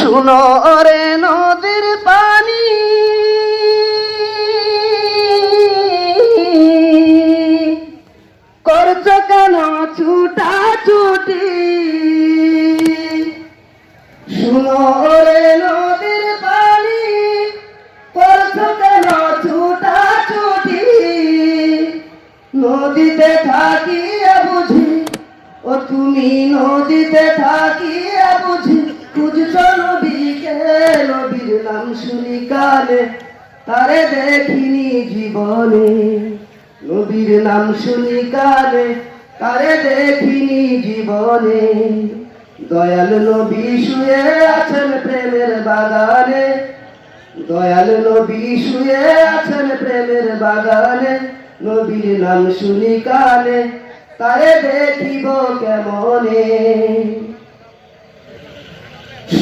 শুনো রে নদীর পানি। করছ কেন ছুটা ছুটি? শুনো রে নদীর পানি। করছ কেন ছুটা ছুটি? নদীতে থাকিয়া বুঝি, ও তুমি নদীতে থাকিয়া বুঝি। খুঁজছ নদীকে নবীর নাম শুনি তারে দেখিনি জীবনে। নবীর নাম শুনি কানে, তারে দেখিনি জীবনে। দয়াল নবী শুয়ে আছেন প্রেমের বাগানে। দয়াল নবী শুয়ে আছেন প্রেমের বাগানে। নবীর নাম শুনি কানে, তারে দেখিব কেমনে?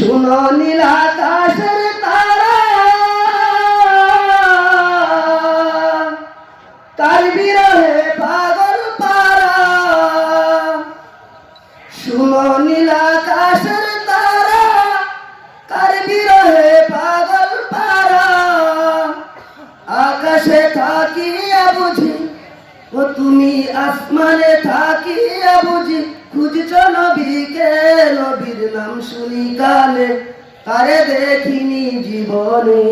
শুনো নীল আকাশের তারা। তার বিরহে পাগল পারা। শুনো নীল আকাশের তারা। তার বিরহে পাগল পারা। আকাশে থাকিয়া বুঝি ও তুমি আসমানে থাকিয়া বুঝি খুঁজছ নবীকে, নবীর নাম শুনি কানে, তারে দেখিনি জীবনে।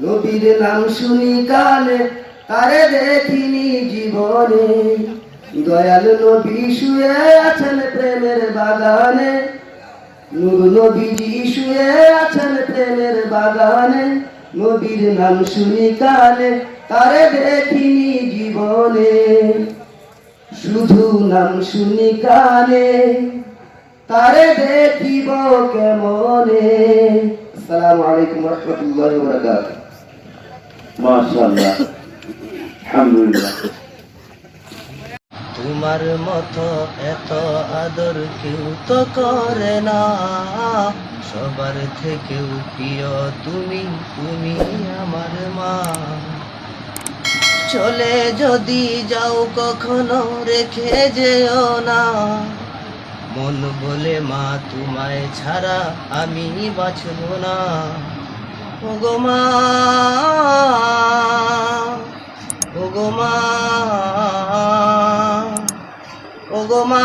নবীর নাম শুনি কানে, তারে দেখিনি জীবনে। দয়াল নবী শুয়ে আছেন প্রেমের বাগানে, নূর নবীজি শুয়ে আছেন প্রেমের বাগানে। নবীর নাম শুনি কানে তারে দেখিনি জীবনে। শুধু নাম শুনি কানে তারে দেখিব কেমনে? আসসালামু আলাইকুম রহমতুল্লাহি ওয়া বারাকাতুহু মাশাআল্লাহ। আলহামদুলিল্লাহ। তোমার মতো এত আদর কেউ তো করে না। সবার থেকেও প্রিয় তুমি তুমি আমার মা। চলে যদি যাও কখনো রেখে যেও না। মন বলে মা, তোমায় ছাড়া আমি বাঁচব না। ওগো মা ওগো মা ওগো মা।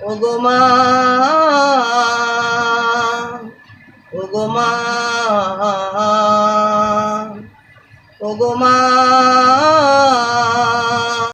ওগো মা ওগো মা ওগো মা